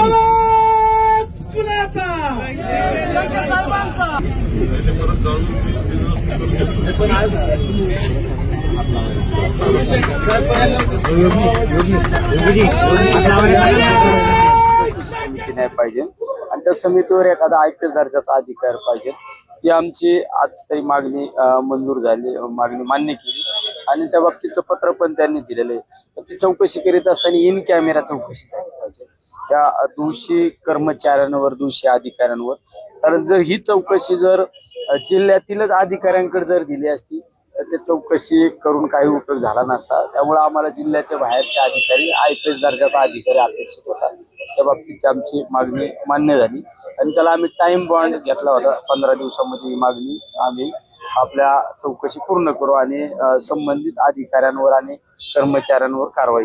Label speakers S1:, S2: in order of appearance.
S1: आवाज कुणाचा
S2: समिती नाही पाहिजे. आणि त्या समितीवर एखादा आय पी एस दर्जाचा अधिकार पाहिजे. ती आमची आज तरी मागणी मंजूर झाली मागणी मान्य केली. आणि त्या बाबतीचं पत्र पण त्यांनी दिलेलं आहे. तर ती चौकशी करीत असताना इन कॅमेरा चौकशी झाली पाहिजे. त्या दोषी कर्मचाऱ्यांवर दोषी अधिकाऱ्यांवर. कारण जर ही चौकशी जर जिल्ह्यातीलच अधिकाऱ्यांकडे जर दिली असती तर ते चौकशी करून काही उपयोग झाला नसता. त्यामुळे आम्हाला जिल्ह्याच्या बाहेरचे अधिकारी आय पी एस दर्जाचा अधिकारी अपेक्षित होता. त्या बाबतीत आमची मागणी मान्य झाली. आणि त्याला आम्ही टाइम बॉन्ड घेतला होता. पंधरा दिवसामध्ये ही मागणी आम्ही आपल्या चौकशी पूर्ण करू आणि संबंधित अधिकाऱ्यांवर आणि कर्मचाऱ्यांवर कारवाई